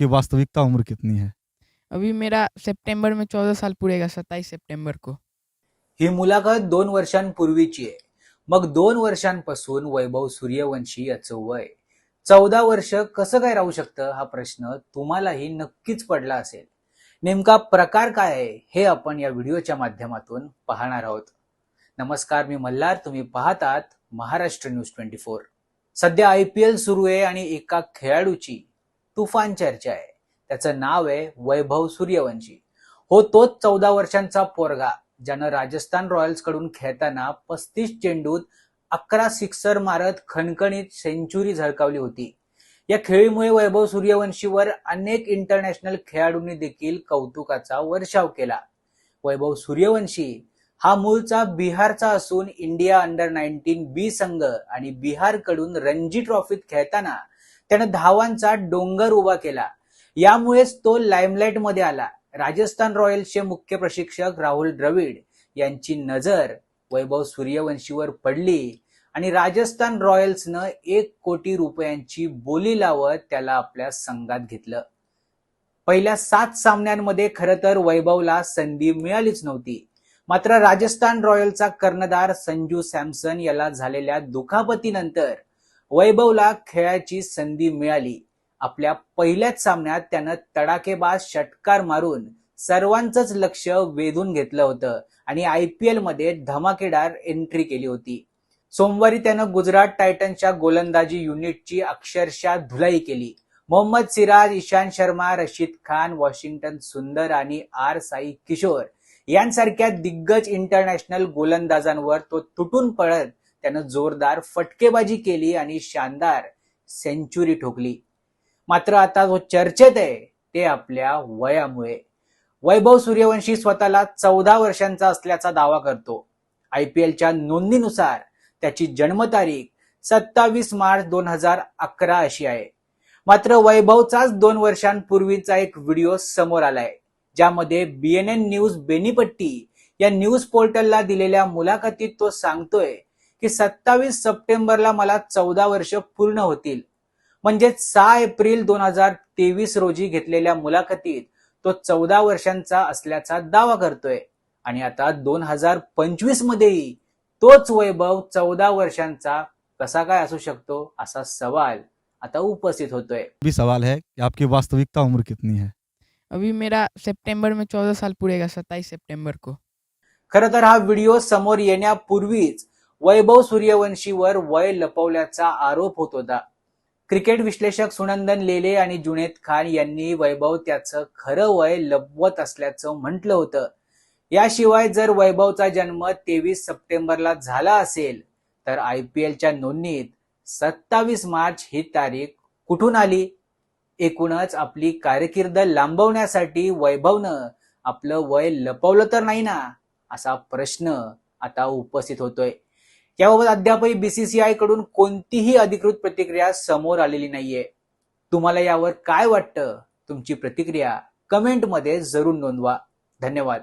आपकी वास्तविकता उम्र कितनी है? अभी मेरा सितंबर में चौदह साल पूरेगा सत्ताईस सितंबर को। ही मुलाखत दोन वर्षांपूर्वीची आहे. मग दोन वर्षांपासून वैभव सूर्यवंशी याचं वय. चौदा वर्ष कसं काय राहू शकतं? हा प्रश्न तुम्हालाही नक्कीच पडला असेल. नेमका प्रकार काय आहे? हे आपण या व्हिडिओच्या माध्यमातून पाहणार आहोत. नमस्कार मी मल्हार. तुम्ही पाहतात महाराष्ट्र न्यूज ट्वेंटी फोर. सध्या आय पी एल सुरू आहे आणि एका खेळाडूची तुफान चर्चा आहे. त्याचं नाव आहे वैभव सूर्यवंशी. हो तोच चौदा वर्षांचा पोरगा ज्यानं राजस्थान रॉयल्सकडून खेळताना पस्तीस चेंडूत अकरा सिक्सर मारत खणखणीत सेंचुरी झळकावली होती. या खेळीमुळे वैभव सूर्यवंशीवर अनेक इंटरनॅशनल खेळाडूंनी देखील कौतुकाचा वर्षाव केला. वैभव सूर्यवंशी हा मूळचा बिहारचा असून इंडिया अंडर नाईन्टीन बी संघ आणि बिहारकडून रणजी ट्रॉफीत खेळताना त्यानं धावांचा डोंगर उभा केला. यामुळेच तो लाईमलाईटमध्ये आला. राजस्थान रॉयल्सचे मुख्य प्रशिक्षक राहुल द्रविड यांची नजर वैभव सूर्यवंशीवर पडली आणि राजस्थान रॉयल्सनं एक कोटी रुपयांची बोली लावत त्याला आपल्या संघात घेतलं. पहिल्या सात सामन्यांमध्ये खरं तर वैभवला संधी मिळालीच नव्हती. मात्र राजस्थान रॉयलचा कर्णधार संजू सॅमसन याला झालेल्या दुखापतीनंतर वैभवला खेळाची संधी मिळाली. आपल्या पहिल्याच सामन्यात त्यानं तडाकेबाज षटकार मारून सर्वांचंच लक्ष वेधून घेतलं होतं आणि आय पी एलमध्ये धमाकेदार एंट्री केली होती. सोमवारी त्यानं गुजरात टायटन्सच्या गोलंदाजी युनिटची अक्षरशः धुलाई केली. मोहम्मद सिराज इशांत शर्मा रशीद खान वॉशिंग्टन सुंदर आणि आर साई किशोर यांसारख्या दिग्गज इंटरनॅशनल गोलंदाजांवर तो तुटून पळत त्यानं जोरदार फटकेबाजी केली आणि शानदार सेंचुरी ठोकली. मात्र आता जो चर्चेत आहे ते आपल्या वयामुळे. वैभव सूर्यवंशी स्वतःला चौदा वर्षांचा असल्याचा दावा करतो. आय पी एलच्या नोंदणीनुसार त्याची जन्मतारीख सत्तावीस मार्च दोन हजार अकरा अशी आहे. मात्र वैभवचाच दोन वर्षांपूर्वीचा एक व्हिडिओ समोर आलाय ज्यामध्ये बीएनएन न्यूज बेनीपट्टी या न्यूज पोर्टलला दिलेल्या मुलाखतीत तो सांगतोय की सत्तावीस सप्टेंबरला मला चौदा वर्ष पूर्ण होतील. म्हणजे सहा एप्रिल दोन हजार तेवीस रोजी घेतलेल्या मुलाखतीत तो चौदा वर्षांचा असल्याचा दावा करतोय. आणि आता दोन हजार पंचवीस मध्येही तोच वैभव चौदा वर्षांचा कसा काय असू शकतो असा सवाल आता उपस्थित होतोय. भी सवाल है कि आपकी वास्तविकता उम्र कितनी है? अभी मेरा सितंबर में चौदह साल पूरेगा सत्ताईस सितंबर को। खरं तर हा व्हिडिओ समोर येण्यापूर्वीच वैभव सूर्यवंशीवर वय लपवल्याचा आरोप होत होता. क्रिकेट विश्लेषक सुनंदन लेले आणि जुनेद खान यांनी वैभव त्याचं खरं वय लपवत असल्याचं म्हटलं होतं. याशिवाय जर वैभवचा जन्म तेवीस सप्टेंबरला झाला असेल तर आय पी एलच्या नोंदणीत सत्तावीस मार्च ही तारीख कुठून आली? एकूणच आपली कारकीर्द लांबवण्यासाठी वैभवनं आपलं वय लपवलं तर नाही ना? असा प्रश्न आता उपस्थित होतोय. याबाबत अद्यापही बीसीसीआयकडून कोणतीही अधिकृत प्रतिक्रिया समोर आलेली नाहीये. तुम्हाला यावर काय वाटतं? तुमची प्रतिक्रिया कमेंटमध्ये जरूर नोंदवा. धन्यवाद.